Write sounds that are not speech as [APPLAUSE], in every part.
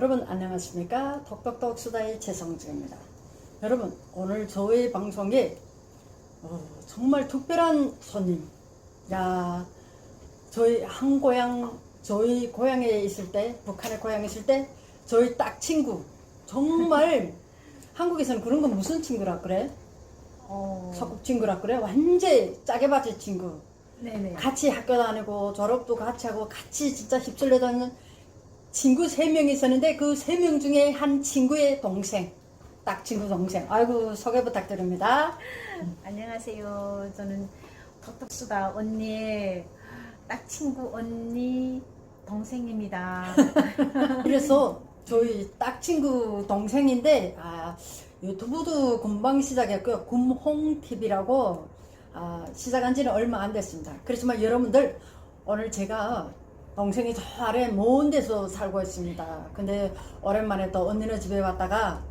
여러분 안녕하십니까? 톡톡톡 수다의 최성주입니다. 여러분 오늘 저희 방송에 어, 정말 특별한 손님. 야 저희 한 고향 저희 고향에 있을 때 북한에 고향에 있을 때 저희 딱 친구 정말 [LAUGHS] 한국에서는 그런 건 무슨 친구라 그래? 어, 소꿉 친구라 그래? 완전 짜게 받은 친구. 네네. 같이 학교 다니고 졸업도 같이 하고 같이 진짜 휩쓸려 다니는 친구 세 명이 있었는데 그 세 명 중에 한 친구의 동생 딱 친구 동생 아이고 소개 부탁드립니다 안녕하세요. 저는 톡톡수다 언니, 딱 친구 언니 동생입니다. [LAUGHS] 그래서 저희 딱 친구 동생인데 아 유튜브도 금방 시작했고요 굼홍TV라고 아, 시작한 지는 얼마 안 됐습니다 그렇지만 여러분들 오늘 제가 동생이 저 아래 먼 데서 살고 있습니다 근데 오랜만에 또 언니네 집에 왔다가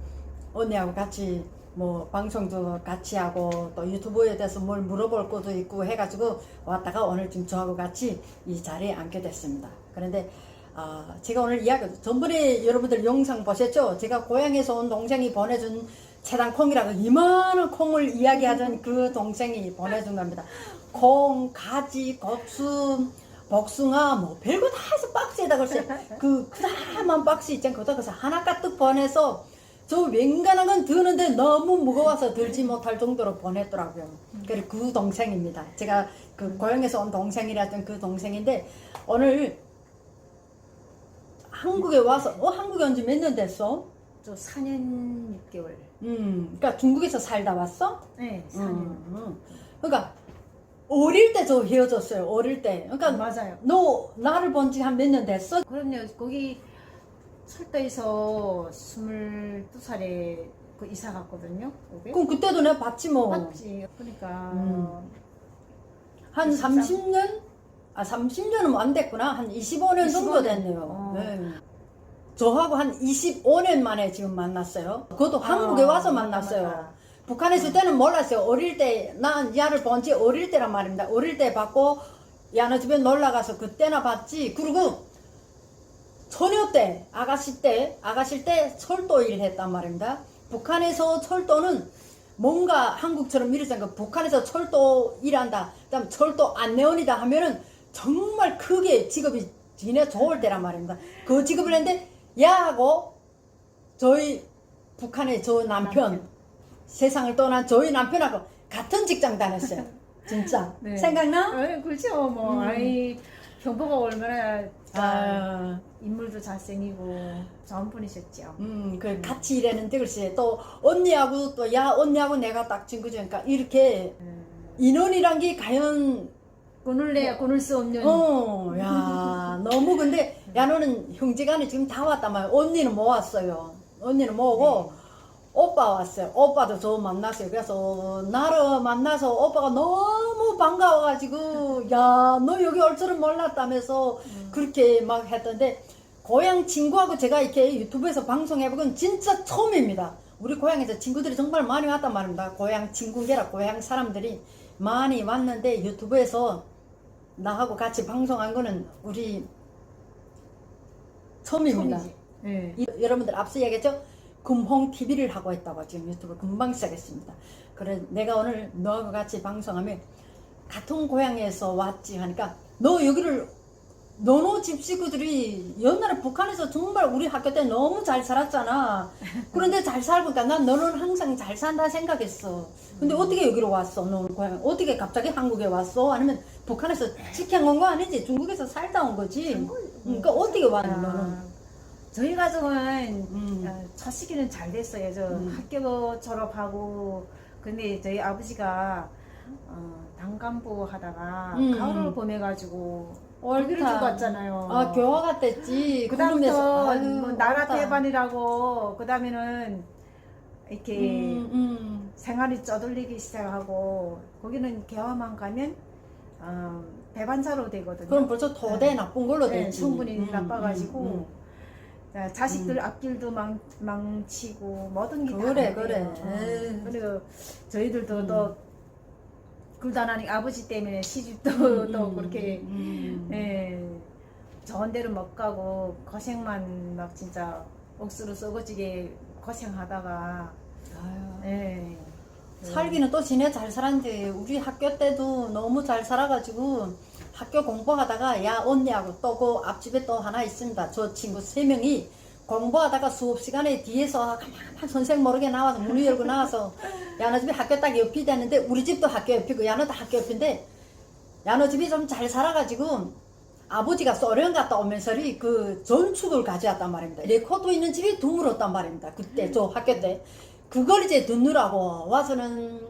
언니하고 같이 뭐 방송도 같이 하고 또 유튜브에 대해서 뭘 물어볼 것도 있고 해가지고 왔다가 오늘 지금 저하고 같이 이 자리에 앉게 됐습니다. 그런데 아 제가 오늘 이야기 전번에 여러분들 영상 보셨죠? 제가 고향에서 온 동생이 보내준 체당 콩이라고 이만한 콩을 이야기하던 그 동생이 보내준 겁니다. 콩, 가지, 고추, 복숭아 뭐 별거 다 해서 박스에다 글쎄 [LAUGHS] 그 크다만 박스 있잖아요. 거기다 그래서 하나 가득 보내서 저 웬간한 건 드는데 너무 무거워서 들지 못할 정도로 보냈더라고요. 그리고 그 동생입니다. 제가 그 고향에서 온 동생이라던 그 동생인데 오늘 한국에 와서 어 한국에 온 지 몇 년 됐어? 저 4년 6개월. 음, 그러니까 중국에서 살다 왔어? 네, 4년. 음, 음. 그러니까 어릴 때 저 헤어졌어요. 어릴 때. 그러니까 맞아요. 너 나를 본 지 한 몇 년 됐어? 그럼요. 거기 철도에서 22살에 그 이사 갔거든요. 거기. 그럼 그때도 내가 봤지 뭐. 맞지. 그러니까 음. 한 23? 30년? 아, 30년은 안 됐구나. 한 25년 정도 25년. 됐네요. 어. 네. 저하고 한 25년 만에 지금 만났어요. 그것도 한국에 아, 와서 만났어요. 북한에 있을 때는 몰랐어요. 어릴 때, 난 야를 본 지 어릴 때란 말입니다. 어릴 때 봤고, 야너 집에 놀러 가서 그때나 봤지. 그리고 처녀 때, 아가씨 때, 아가씨 때 철도 일 했단 말입니다. 북한에서 철도는 뭔가 한국처럼 이랬잖아요. 북한에서 철도 일한다. 그다음 철도 안내원이다 하면은 정말 크게 직업이 지네 좋을 때란 말입니다. 그 직업을 했는데 야하고 저희 북한의 저 남편. 세상을 떠난 저희 남편하고 같은 직장 다녔어요. [LAUGHS] 진짜 네. 생각나? 아, 그렇죠. 뭐 음. 아이 형부가 얼마나 잘 아, 인물도 잘생기고 좋은 분이셨죠. 음, 그 같이 일했는데 글쎄 또 언니하고 또 야 언니하고 내가 딱 친구죠. 그러니까 이렇게 음. 인원이란 게 과연 끊을 내야 끊을 수 없는 어, 야 너무 근데 야 너는 형제간에 지금 다 왔단 말이야. 언니는 못 왔어요. 언니는 뭐고 오빠 왔어요. 오빠도 저 만났어요. 그래서 나를 만나서 오빠가 너무 반가워가지고 야 너 여기 올 줄은 몰랐다면서 그렇게 막 했던데 고향 친구하고 제가 이렇게 유튜브에서 방송해보건 진짜 처음입니다. 우리 고향에서 친구들이 정말 많이 왔단 말입니다. 고향 친구계라 고향 사람들이 많이 왔는데 유튜브에서 나하고 같이 방송한 거는 우리 처음입니다. 처음이지. 네. 이- 여러분들 앞서 얘기했죠? 금홍 TV를 하고 있다고 지금 유튜브 금방 시작했습니다. 그래 내가 오늘 너하고 같이 방송하면 같은 고향에서 왔지 하니까 너 여기를 너너 집 식구들이 옛날에 북한에서 정말 우리 학교 때 너무 잘 살았잖아. 그런데 잘 살고니까 난 너는 항상 잘 산다 생각했어. 근데 어떻게 여기로 왔어? 너는 고향 어떻게 갑자기 한국에 왔어? 아니면 북한에서 직행 온 거 아니지? 중국에서 살다 온 거지. 그러니까 어떻게 왔니 너는? 아, 저희 가족은 음. 어, 첫 시기는 잘 됐어요. 저 음. 학교 졸업하고 근데 저희 아버지가 어, 당간부 하다가 음. 가을을 보내가지고 옳다. 거기를 두고 왔잖아요. 아 교화 갔댔지. 그다음부터 구름에서. 뭐 나라. 대반이라고 그다음에는 이렇게 음, 음. 생활이 쪼들리기 시작하고 거기는 개화만 가면 어, 배반사로 되거든요. 그럼 벌써 토대 네. 나쁜 걸로 네, 됐지. 성분이 음, 나빠가지고 음, 자, 자식들 앞길도 망, 망치고 모든 게 그래, 다 그래. 안 돼요. 에이. 그리고 저희들도 음. 또 굴단하니 아버지 때문에 시집도 음, [LAUGHS] 또 음, 그렇게 음. 예, 좋은 데를 못 가고 고생만 막 진짜 억수로 썩어지게 고생하다가 아유. 예. 살기는 또 지네 잘 살았는데 우리 학교 때도 너무 잘 살아가지고 학교 공부하다가 야 언니하고 또그 앞집에 또 하나 있습니다. 저 친구 세 명이 공부하다가 수업 시간에 뒤에서 가만 선생 모르게 나와서 문을 열고 나와서 야 너 집이 학교 딱 옆이 되는데 우리 집도 학교 옆이고 야 너도 학교 옆인데 야 너 집이 좀 잘 살아가지고 아버지가 소련 갔다 오면서리 그 전축을 가져왔단 말입니다. 레코드 있는 집이 드물었단 말입니다. 그때 저 학교 때 그걸 이제 듣느라고 와서는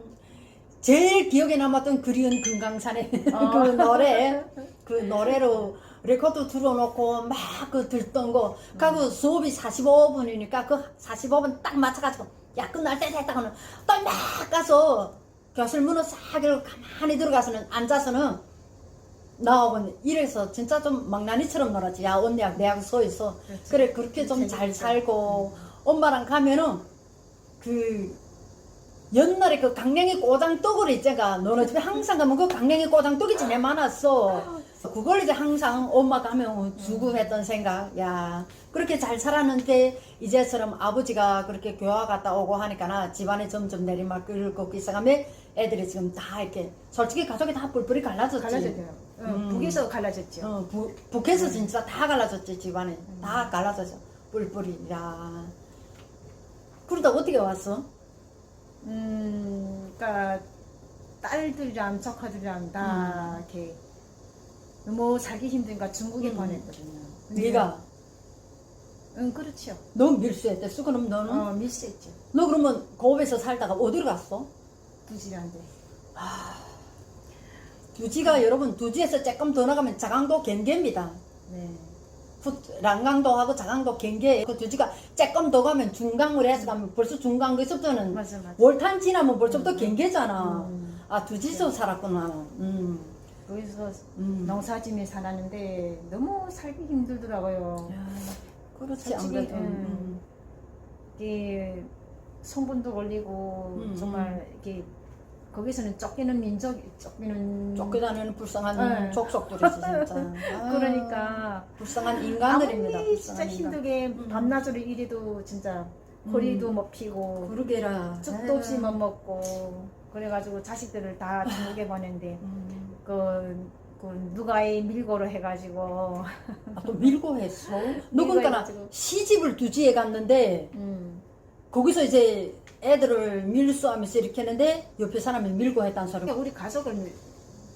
제일 기억에 남았던 그리운 금강산의 [LAUGHS] 그 노래 그 노래로 레코드 틀어놓고 막그 듣던 거. 그리고 수업이 45분이니까 그 45분 딱 맞춰가지고 야 끝날 때 됐다 하면 또막 가서 교실 문을 싹 열고 가만히 들어가서는 앉아서는 나오고 이래서 진짜 좀 망나니처럼 놀았지. 야 언니하고 내하고 서 있어. 그래 그렇게 좀 잘. 살고 엄마랑 가면은 그 옛날에 그 강냉이 꼬장떡을 있잖아 너네 집에 항상 가면 그 강냉이 꼬장떡이 제일 많았어 그걸 이제 항상 엄마 가면 주고 했던 생각 야 그렇게 잘 살았는데 이제처럼 아버지가 그렇게 교화 갔다 오고 하니까 집안에 점점 내리막 끓고 있어가면 애들이 지금 다 이렇게 솔직히 가족이 다 뿔뿔이 갈라졌지 갈라졌대요. 응, 음. 북에서 갈라졌죠. 어, 부, 북에서 진짜 다 갈라졌지 집안에 다 갈라졌어 뿔뿔이 야 그러다 어떻게 왔어? 음, 그러니까 딸들이랑 조카들이랑 다 이렇게 너무 살기 힘드니까 중국에 음. 보냈거든요. 근데- 네가 응, 그렇죠. 너 밀수했댔어? 그럼 너는? 어, 미스했죠. 너 그러면 고업에서 살다가 어디로 갔어? 부지런데. 두지가 여러분 두지에서 조금 더 나가면 자강도 겐게입니다 네. 푸- 랑강도하고 자강도 겐게 그 두지가 조금 더 가면 중강으로 해서 가면 벌써 중강에서부터는 맞아, 맞아. 월탄 지나면 벌써부터 겐게잖아 음. 아 두지에서 살았구나 음. 거기서 음. 농사짐에 살았는데 너무 살기 힘들더라고요. 야, 그렇지 아무래도 음. 음. 이게 성분도 걸리고 음, 정말 이렇게 거기서는 쫓기는 민족, 쫓기는 쫓겨다니는 불쌍한 네. 족속들이지 진짜 [LAUGHS] 아, 그러니까 불쌍한 인간들입니다 아무리 진짜 불쌍한 인간. 힘들게 음. 밤낮으로 일해도 진짜 허리도 못 피고 그러게라 죽도 없이 아유. 못 먹고 그래가지고 자식들을 다 [LAUGHS] 중국에 보냈는데 음. 그, 그 누가의 밀고로 해가지고 아, 또 밀고 했어 [LAUGHS] 해가지고. 시집을 두지에 갔는데 음, 거기서 이제 애들을 밀수하면서 이렇게 했는데 옆에 사람이 밀고 했다는 소리 그러니까 우리 가족을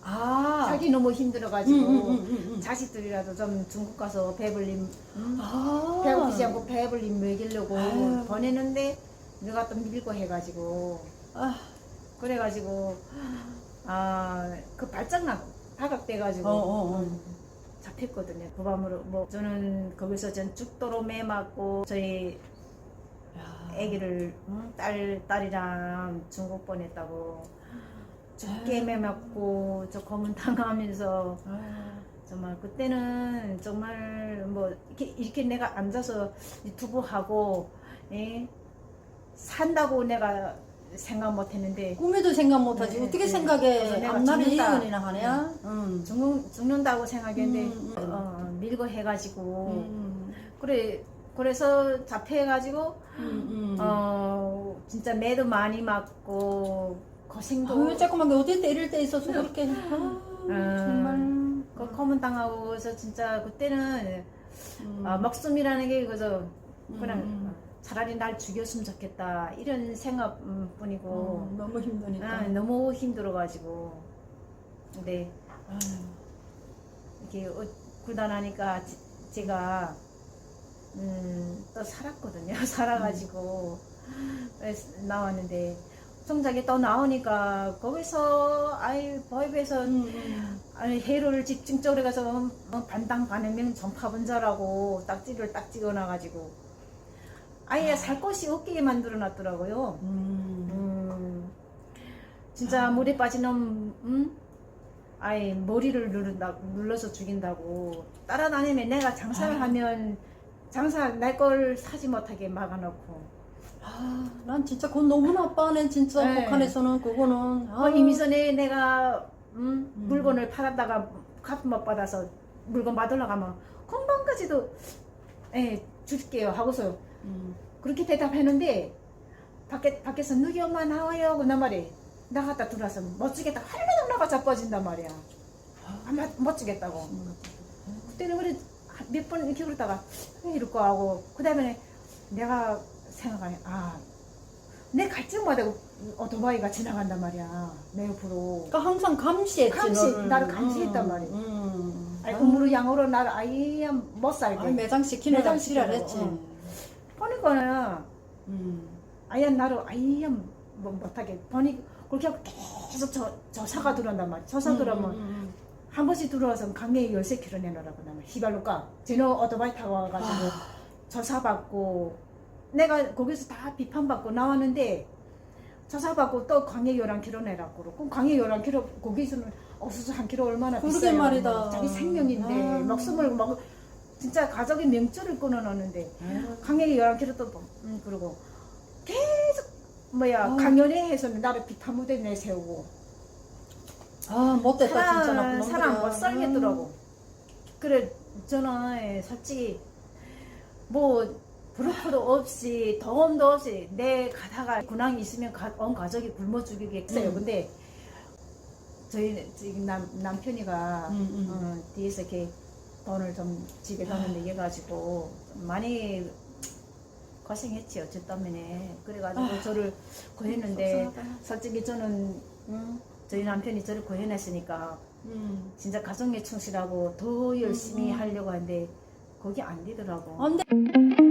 아 살기 너무 힘들어가지고 음, 음, 음, 음. 자식들이라도 좀 중국 가서 배불림 음? 아 배고프지 않고 배불림 먹이려고 아유. 보내는데 누가 또 밀고 해가지고 아, 그래가지고 아그 발작나 발각돼가지고 어, 어, 어. 음, 잡혔거든요. 부밤으로 뭐 저는 거기서 전 죽도로 매 맞고 저희 야. 아기를 음, 딸 딸이랑 중국 보냈다고 죽게 아유. 매 맞고 저 검은 당하면서 아, 정말 그때는 정말 뭐 이렇게 이렇게 내가 앉아서 유튜브 하고 예? 산다고 내가 생각 못했는데 꿈에도 생각 못하지 네, 어떻게 네. 생각해 내가 앞날이 죽는다. 이혼이나 하냐 응. 죽는, 죽는다고 생각했는데 음, 음. 어, 밀고 해가지고 음, 그래 그래서 잡혀가지고 음, 음. 어 진짜 매도 많이 맞고 고생도 아유 조그만 게 어디 때릴 때 있어서 그렇게 아, 음. 정말 그 검은 당하고 그래서 진짜 그때는 음. 아, 목숨이라는 게 그저 그냥 음. 차라리 날 죽였으면 좋겠다 이런 생각뿐이고 어, 너무 힘드니까 아, 너무 힘들어가지고 근데 아유. 이렇게 어, 굴단하니까 제가 음, 또 살았거든요. [LAUGHS] 살아가지고 그래서 나왔는데 정작에 또 나오니까 거기서 아이 보입에서 음, 음. 아니 해를 집중적으로 가서 뭐 반당 반해명 전파분자라고 딱지를 딱 찍어놔가지고 아예 살 곳이 없게 만들어 놨더라고요. 음. 음, 진짜 물에 빠지는 음? 아예 머리를 누른다, 눌러서 죽인다고 따라다니면 내가 장사를 아유. 하면 장사 날걸 사지 못하게 막아놓고. 아, 난 진짜 그건 너무 나빠네 진짜 네. 북한에서는 그거는. 어, 이미 전에 내가 음, 음. 물건을 팔았다가 값 못 받아서 물건 받으러 가면 금방까지도 예, 줄게요 하고서 음. 그렇게 대답했는데 밖에 밖에서 누기 엄마 나와요. 그나 말이 나갔다 들어와서 멋지겠다. 할매도 나가 자빠진단 말이야. 아, 멋- 멋지겠다고. 그때는 그래 몇 번 이렇게 그러다가 왜 이럴까 하고 그 다음에 내가 생각하니 아내 갈 때마다 오토바이가 지나간단 말이야 내 옆으로 그러니까 항상 감시했지 감시, 너를. 나를 감시했단 말이야. 음. 아니 우물우 양으로 나를 아예 못 살게 아, 매장시키는 매장 거 지랄했지. 시키려고, 보니까는 음. 아예 나를 아예 뭐 못하게 보니 그렇게 하고 계속 저, 저 사가 들어온단 말이야 저사 들어오면 음, 음, 한 번씩 들어와서 강매에 13km 내놓으라고 나면 휘발로 까 쟤는 오토바이 타고 와가지고 아. 조사받고 내가 거기서 다 비판받고 나왔는데 조사받고 또 광해 11km 내라고 그러고 광해 11km 거기서는 없어서 한 킬로 얼마나 그러게 비싸요 말이다. 자기 생명인데 아. 목숨을 막 진짜 가족의 명줄을 끊어놓는데 음. 강렬이 11km 또 음, 그러고 계속 뭐야 아. 강연회에서는 나를 비탄 무대 내세우고 아 못됐다 진짜 사람, 나쁜 사람 놈들이야. 못 살겠더라고 그래 저는 솔직히 뭐 브로커도 없이 도움도 없이 내 가다가 근황이 있으면 가- 온 가족이 굶어 죽이겠어요 음. 근데 저희 지금 남, 남편이가 음, 음. 어, 뒤에서 이렇게 돈을 좀 집에 돈을 내겨가지고 좀 많이 고생했지 어쩔 때문에 그래가지고 아, 저를 구했는데 속상하다. 솔직히 저는 음, 저희 남편이 저를 구해냈으니까 음. 진짜 가정에 충실하고 더 열심히 음. 하려고 하는데 그게 안 되더라고 안 돼.